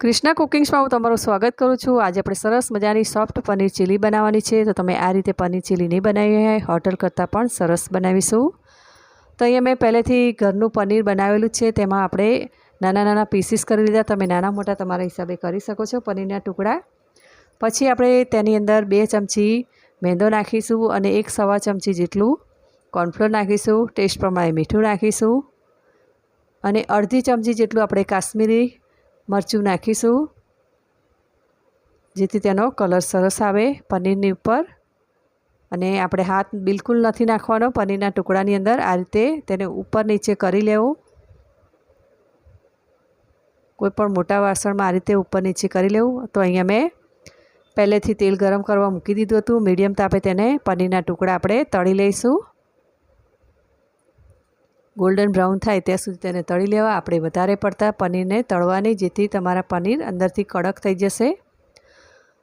કૃષ્ણા કુકિંગ્સમાં હું તમારું સ્વાગત કરું છું. આજે આપણે સરસ મજાની સોફ્ટ પનીર ચીલી બનાવવાની છે. તો તમે આ રીતે પનીર ચીલી નહીં બનાવી હોય, હોટલ કરતાં પણ સરસ બનાવીશું. તો અહીંયા મેં પહેલેથી ઘરનું પનીર બનાવેલું છે. તેમાં આપણે નાના નાના પીસીસ કરી લીધા. તમે નાના મોટા તમારા હિસાબે કરી શકો છો પનીરના ટુકડા. પછી આપણે તેની અંદર બે ચમચી મેંદો નાખીશું અને એક સવા ચમચી જેટલું કોર્નફ્લોર નાખીશું. ટેસ્ટ પ્રમાણે મીઠું નાખીશું. અને અડધી ચમચી જેટલું આપણે કાશ્મીરી મરચું નાખીશું. જેથી તેનો કલર સરસ આવે પનીરની ઉપર. અને આપણે હાથ બિલકુલ નથી નાખવાનો, પનીરના ટુકડાની અંદર આ રીતે તેને ઉપર નીચે કરી લેવું. કોઈ પણ મોટા વાસણમાં આ રીતે ઉપર નીચે કરી લેવું. તો અહીંયા મેં પહેલેથી તેલ ગરમ કરવા મૂકી દીધું હતું. મીડિયમ તાપે તેને પનીરના ટુકડા આપણે તળી લઈશું. ગોલ્ડન બ્રાઉન થાય ત્યાં સુધી તેને તળી લેવા. આપણે વધારે પડતા પનીરને તળવાની, જેથી તમારા પનીર અંદરથી કડક થઈ જશે.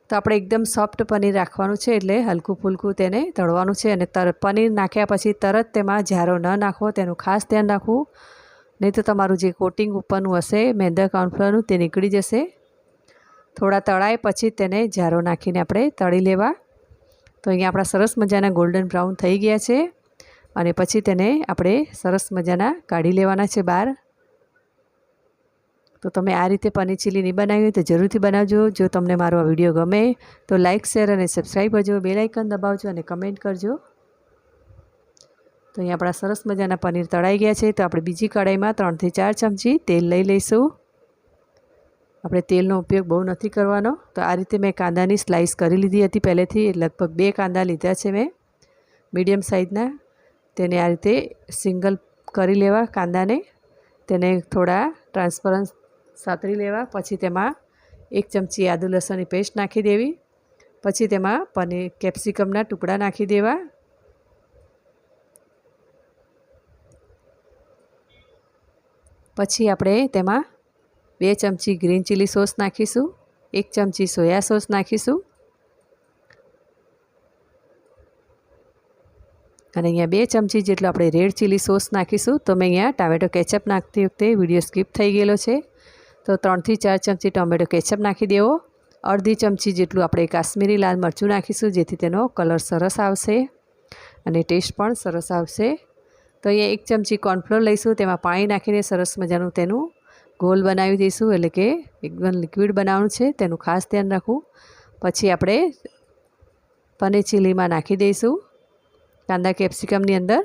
તો આપણે એકદમ સોફ્ટ પનીર રાખવાનું છે, એટલે હલકું ફૂલકું તેને તળવાનું છે. અને તર, પનીર નાખ્યા પછી તરત તેમાં ઝારો ન નાખવો તેનું ખાસ ધ્યાન રાખવું. નહીં તો તમારું જે કોટિંગ ઉપરનું હશે, મેંદા કોર્નફ્લોરનું, તે નીકળી જશે. થોડા તળાય પછી તેને ઝારો નાખીને આપણે તળી લેવા. તો અહીંયા આપણા સરસ મજાના ગોલ્ડન બ્રાઉન થઈ ગયા છે. અને પછી તેને આપણે સરસ મજાના કાઢી લેવાના છે બહાર. તો તમે આ રીતે પનીર ચીલી નહીં બનાવી હોય તો જરૂરથી બનાવજો. જો તમને મારો આ વીડિયો ગમે તો લાઇક શેર અને સબસ્ક્રાઈબ કરજો. બે લાઇકન દબાવજો અને કમેન્ટ કરજો. તો અહીં આપણા સરસ મજાના પનીર તળાઈ ગયા છે. તો આપણે બીજી કઢાઈમાં ત્રણથી ચાર ચમચી તેલ લઈ લઈશું. આપણે તેલનો ઉપયોગ બહુ નથી કરવાનો. તો આ રીતે મેં કાંદાની સ્લાઇસ કરી લીધી હતી પહેલેથી. લગભગ બે કાંદા લીધા છે મેં. મીડિયમ સાઇઝના તેને આ રીતે સિંગલ કરી લેવા કાંદાને. તેને થોડા ટ્રાન્સપરન્સ સાતરી લેવા, પછી તેમાં એક ચમચી આદુ લસણની પેસ્ટ નાખી દેવી. પછી તેમાં પનીર કેપ્સિકમના ટુકડા નાખી દેવા. પછી આપણે તેમાં બે ચમચી ગ્રીન ચીલી સોસ નાખીશું, એક ચમચી સોયા સોસ નાખીશું અને અહીંયા બે ચમચી જેટલો આપણે રેડ ચીલી સોસ નાખીશું. તો મેં અહીંયા ટામેટો કેચઅપ નાખતી વખતે વીડિયો સ્કીપ થઈ ગયેલો છે. તો ત્રણથી ચાર ચમચી ટોમેટો કેચઅપ નાખી દેવો. અડધી ચમચી જેટલું આપણે કાશ્મીરી લાલ મરચું નાખીશું, જેથી તેનો કલર સરસ આવશે અને ટેસ્ટ પણ સરસ આવશે. તો અહીંયા એક ચમચી કોર્નફ્લોર લઈશું, તેમાં પાણી નાખીને સરસ મજાનું તેનું ગોલ બનાવી દઈશું, એટલે કે એકદમ લિક્વિડ બનાવવાનું છે, તેનું ખાસ ધ્યાન રાખવું. પછી આપણે પનીર ચીલીમાં નાખી દઈશું. કાંદા કેપ્સિકમની અંદર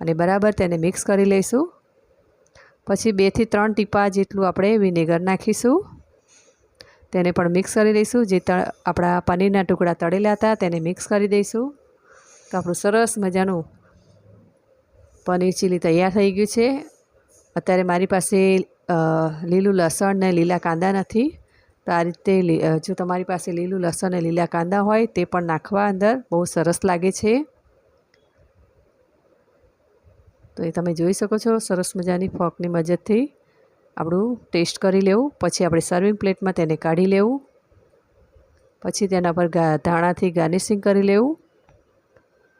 અને બરાબર તેને મિક્સ કરી લઈશું. પછી બેથી ત્રણ ટીપા જેટલું આપણે વિનેગર નાખીશું. તેને પણ મિક્સ કરી દઈશું જે આપણા પનીરના ટુકડા તળેલા હતા તેને મિક્સ કરી દઈશું. તો આપણું સરસ મજાનું પનીર ચીલી તૈયાર થઈ ગયું છે. અત્યારે મારી પાસે લીલું લસણ ને લીલા કાંદા નથી. તો આ રીતે જો તમારી પાસે લીલું, લસણ ને લીલા કાંદા હોય તે પણ નાખવા અંદર બહુ સરસ લાગે છે. તો એ તમે જોઈ શકો છો સરસ મજાની ફોકની મદદથી. આપણું ટેસ્ટ કરી લેવું, પછી આપણે સર્વિંગ પ્લેટમાં તેને કાઢી લેવું, પછી તેના પર ધાણાથી ગાર્નિશિંગ કરી લેવું.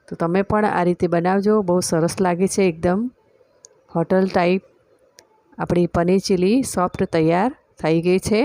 તો તમે પણ આ રીતે બનાવજો, બહુ સરસ લાગે છે એકદમ. હોટલ ટાઈપ આપણી પનીર ચીલી સોફ્ટ તૈયાર થઈ ગઈ છે.